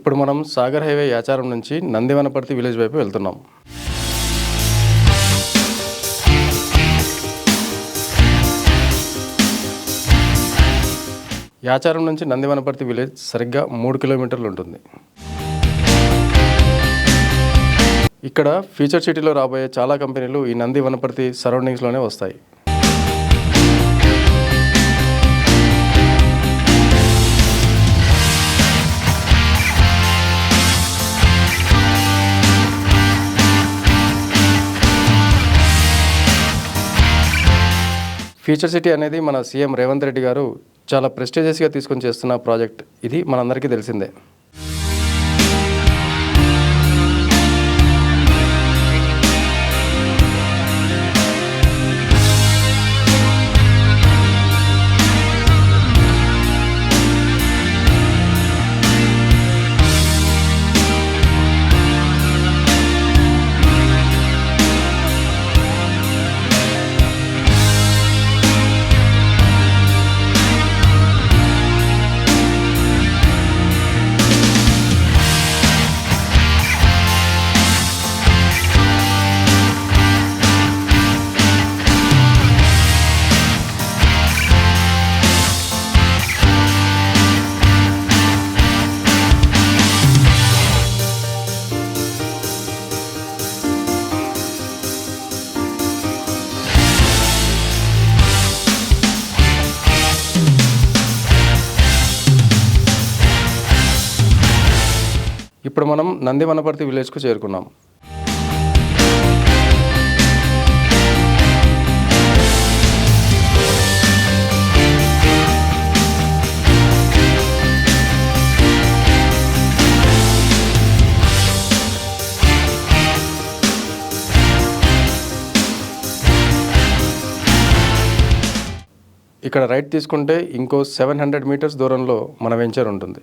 ఇప్పుడు మనం సాగర్ హైవే యాచారం నుంచి నందివనపర్తి విలేజ్ వైపు వెళ్తున్నాం. యాచారం నుంచి నందివనపర్తి విలేజ్ సరిగ్గా మూడు కిలోమీటర్లు ఉంటుంది. ఇక్కడ ఫ్యూచర్ సిటీలో రాబోయే చాలా కంపెనీలు ఈ నంది వనపర్తి సరౌండింగ్స్లోనే వస్తాయి. ఫ్యూచర్ సిటీ అనేది మన సీఎం రేవంత్ రెడ్డి గారు చాలా ప్రెస్టీజియస్గా తీసుకొని చేస్తున్న ప్రాజెక్ట్ ఇది మనందరికీ తెలిసిందే. ఇప్పుడు మనం నంది వనపర్తి విలేజ్కు చేరుకున్నాం. ఇక్కడ రైట్ తీసుకుంటే ఇంకో సెవెన్ హండ్రెడ్ మీటర్స్ దూరంలో మన వెంచర్ ఉంటుంది.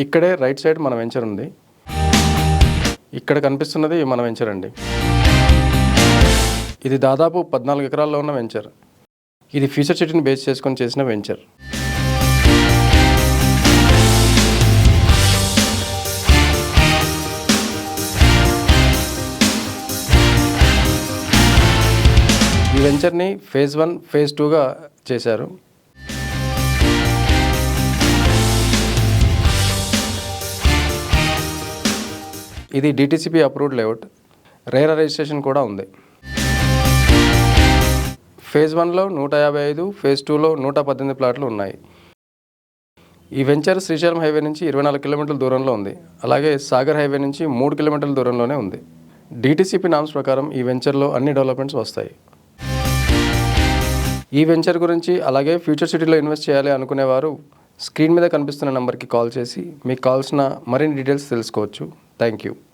ఇక్కడే రైట్ సైడ్ మన వెంచర్ ఉంది. ఇక్కడ కనిపిస్తున్నది మన వెంచర్ అండి. ఇది దాదాపు పద్నాలుగు ఎకరాల్లో ఉన్న వెంచర్. ఇది ఫ్యూచర్ సిటీని బేస్ చేసుకొని చేసిన వెంచర్. ఈ వెంచర్ని ఫేజ్ వన్ ఫేజ్ టూగా చేశారు. ఇది DTCP approved layout RERA registration కూడా ఉంది. ఫేజ్ వన్లో నూట యాభై ఐదు ఫేజ్ టూలో నూట పద్దెనిమిది ప్లాట్లు ఉన్నాయి. ఈ వెంచర్ శ్రీశైలం హైవే నుంచి ఇరవై నాలుగు కిలోమీటర్ల దూరంలో ఉంది. అలాగే సాగర్ హైవే నుంచి మూడు కిలోమీటర్ల దూరంలోనే ఉంది. డిటిసిపి నామ్స్ ప్రకారం ఈ వెంచర్లో అన్ని డెవలప్మెంట్స్ వస్తాయి. ఈ వెంచర్ గురించి అలాగే ఫ్యూచర్ సిటీలో ఇన్వెస్ట్ చేయాలి అనుకునేవారు స్క్రీన్ మీద కనిపిస్తున్న నెంబర్కి కాల్ చేసి మీకు కావాల్సిన మరిన్ని డీటెయిల్స్ తెలుసుకోవచ్చు. Thank you.